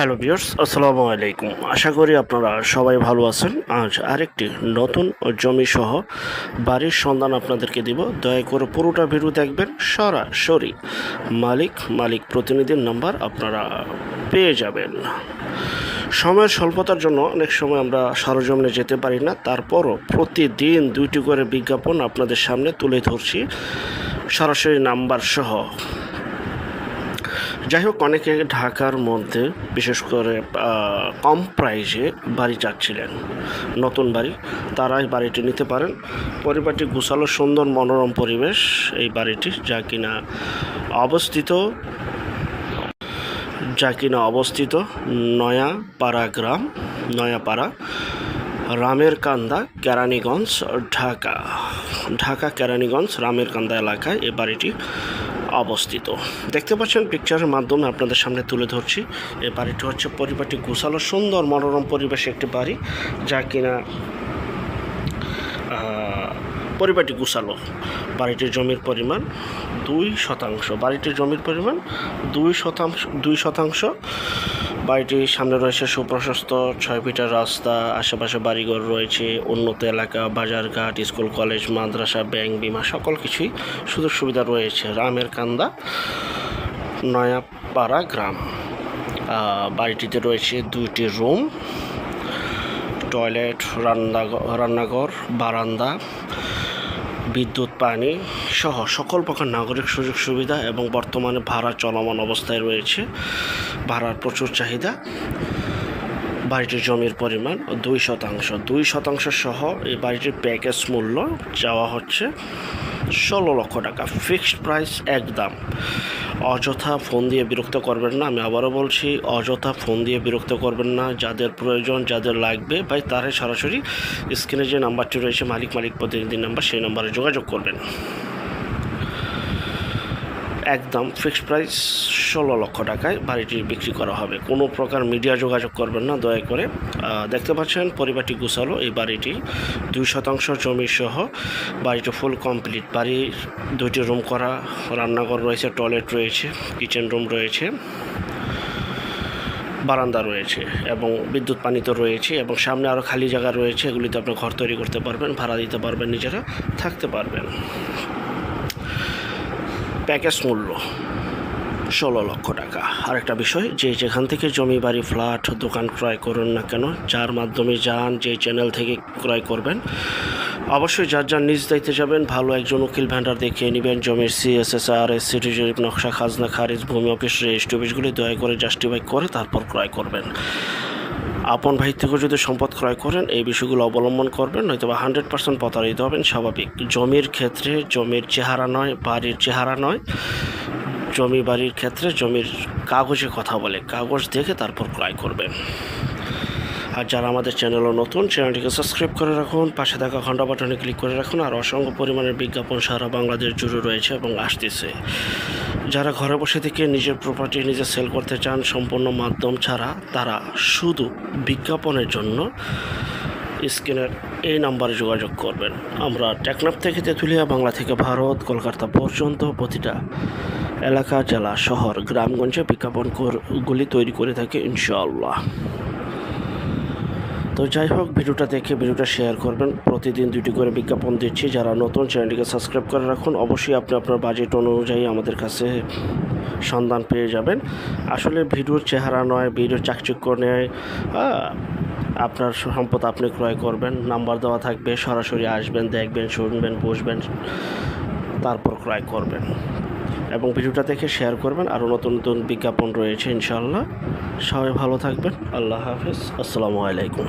Hello বিয়ার্স আসসালামু আলাইকুম। আশা করি আপনারা সবাই ভালো আছেন। আজ আরেকটি নতুন জমি সহ বাড়ির সন্ধান আপনাদেরকে দিব। দয়া করে পুরোটা ভিডিও দেখবেন, সরাসরি মালিক মালিক প্রতিনিধির নাম্বার আপনারা পেয়ে যাবেন। সময়ের স্বল্পতার জন্য অনেক সময় আমরা সরজমিনে যেতে পারি না। তারপরও প্রতিদিন দুইটি করে বিজ্ঞাপন আপনাদের সামনে তুলে ধরছি। সরাসরি নাম্বার সহ। যাই হোক অনেকে ঢাকার মধ্যে, বিশেষ করে কম প্রাইসে বাড়ি চাচ্ছিলেন। নতুন বাড়ি, তারাই বাড়িটি নিতে পারেন। পরিবারটি গুছালো সুন্দর মনোরম পরিবেশ এই বাড়িটি, যা কিনা অবস্থিত, যা কিনা অবস্থিত নয়াপাড়া গ্রাম, নয়াপাড়া রামের কান্দা কেরানীগঞ্জ, ঢাকা। ঢাকা, কেরানীগঞ্জ রামের কান্দা এলাকায় এ বাড়িটি অবস্থিত। দেখতে পাচ্ছেন পিকচারের মাধ্যমে আপনাদের সামনে তুলে ধরছি। এই বাড়িটি হচ্ছে পরিবারটি গোছালো, সুন্দর, মনোরম পরিবেশে একটি বাড়ি, যা কিনা পরিবারটি গুছালো। বাড়িটির জমির পরিমাণ দুই শতাংশ। বাড়িটির জমির পরিমাণ দুই শতাংশ দুই শতাংশ। বাড়িটির সামনে রয়েছে সুপ্রশস্ত ছয় ফিটার রাস্তা, আশেপাশে বাড়িঘর রয়েছে, উন্নত এলাকা, বাজারঘাট, স্কুল, কলেজ, মাদ্রাসা, ব্যাংক, বিমা, সকল কিছুই সুযোগ সুবিধা রয়েছে। রামের কান্দা, নয়াপাড়া গ্রাম। বাড়িটিতে রয়েছে দুইটি রুম, টয়লেট রান্নাঘর রান্নাঘর, বারান্দা বিদ্যুৎ, পানি সহ সকল প্রকার নাগরিক সুযোগ সুবিধা এবং বর্তমানে ভাড়া চলমান অবস্থায় রয়েছে। ভাড়ার প্রচুর চাহিদা। বাড়িটির জমির পরিমাণ দুই শতাংশ। দুই শতাংশ সহ এই বাড়িটির প্যাকেজ মূল্য চাওয়া হচ্ছে ষোলো লক্ষ টাকা। ফিক্সড প্রাইস একদম। অযথা ফোন দিয়ে বিরক্ত করবেন না, আমি আবারও বলছি, অযথা ফোন দিয়ে বিরক্ত করবেন না, যাদের প্রয়োজন, যাদের লাগবে, ভাই তারাই সরাসরি স্ক্রিনে যে নাম্বারটি রয়েছে, মালিক মালিক প্রতিনিধি নাম্বার সেই নাম্বারে যোগাযোগ করবেন। একদম ফিক্সড প্রাইস ষোলো লক্ষ টাকায় বাড়িটি বিক্রি করা হবে। কোনো প্রকার মিডিয়া যোগাযোগ করবেন না, দয়া করে। দেখতে পাচ্ছেন পরিবারটি গুছালো, এই বাড়িটি দুই শতাংশ জমি সহ। বাড়িটি ফুল কমপ্লিট বাড়ির দুইটি রুম করা, রান্নাঘর রয়েছে টয়লেট রয়েছে কিচেন রুম রয়েছে, বারান্দা রয়েছে এবং বিদ্যুৎ পানি তো রয়েছে এবং সামনে আরও খালি জায়গা রয়েছে, এগুলিতে আপনি ঘর তৈরি করতে পারবেন, ভাড়া দিতে পারবেন, নিজেরা থাকতে পারবেন। প্যাকেজ মূল্য ষোলো লক্ষ টাকা। আরেকটা বিষয়, যে যেখান থেকে জমি, বাড়ি, ফ্ল্যাট, দোকান ক্রয় করুন না কেন, যার মাধ্যমে যান, যে চ্যানেল থেকে ক্রয় করবেন, অবশ্যই যার যার নিজ দায়িত্বে যাবেন, ভালো একজন উকিল ভ্যান্ডার দেখিয়ে নেবেন, জমির সিএসএসআর এস সিটি জরিপ নকশা, খাজনা, খারিজ, ভূমি অফিস, রেজিস্ট্রি অফিসগুলি দয়া করে জাস্টিফাই করে তারপর ক্রয় করবেন। আপন ভাই থেকে যদি সম্পদ ক্রয় করেন, এই বিষয়গুলো অবলম্বন করবেন নয়তো বা হান্ড্রেড পার্সেন্ট প্রতারিত হবেন, স্বাভাবিক। জমির ক্ষেত্রে জমির চেহারা নয়, বাড়ির চেহারা নয়। জমি বাড়ির ক্ষেত্রে জমির কাগজে কথা বলে, কাগজ দেখে তারপর ক্রয় করবেন। আর যারা আমাদের চ্যানেলও নতুন, চ্যানেলটিকে সাবস্ক্রাইব করে রাখুন, পাশে থাকা ঘণ্টা বাটনে ক্লিক করে রাখুন, আর অসংখ্য পরিমাণের বিজ্ঞাপন সারা বাংলাদেশ জুড়ে রয়েছে এবং আসতেছে। যারা ঘরে বসে থেকে নিজের প্রপার্টি নিজে সেল করতে চান, সম্পূর্ণ মাধ্যম ছাড়া, তারা শুধু বিজ্ঞাপনের জন্য স্ক্রিনের এই নাম্বারে যোগাযোগ করবেন। আমরা টেকনাফ থেকে তেঁতুলিয়া, বাংলা থেকে ভারত, কলকাতা পর্যন্ত প্রতিটা এলাকা, জেলা, শহর, গ্রামগঞ্জে বিজ্ঞাপন কর- গুলি তৈরি করে থাকি, ইনশাআল্লাহ। তো যাই হোক, ভিডিওটা দেখে ভিডিওটা শেয়ার করবেন। প্রতিদিন দুটি করে বিজ্ঞাপন দিচ্ছি। যারা নতুন চ্যানেলটিকে সাবস্ক্রাইব করে রাখুন। অবশ্যই আপনি আপনার বাজেট অনুযায়ী আমাদের কাছে সন্ধান পেয়ে যাবেন। আসলে ভিডিওর চেহারা নয়, ভিডিওর চাকচিক্য নেয়। আপনার সম্পদ আপনি ক্রয় করবেন। নাম্বার দেওয়া থাকবে, সরাসরি আসবেন, দেখবেন, শুনবেন বসবেন তারপর ক্রয় করবেন। এবং ভিডিওটা দেখে শেয়ার করবেন। আরও নতুন নতুন বিজ্ঞাপন রয়েছে ইনশাল্লাহ সবাই ভালো থাকবেন। আল্লাহ হাফিজ। আসসালামু আলাইকুম।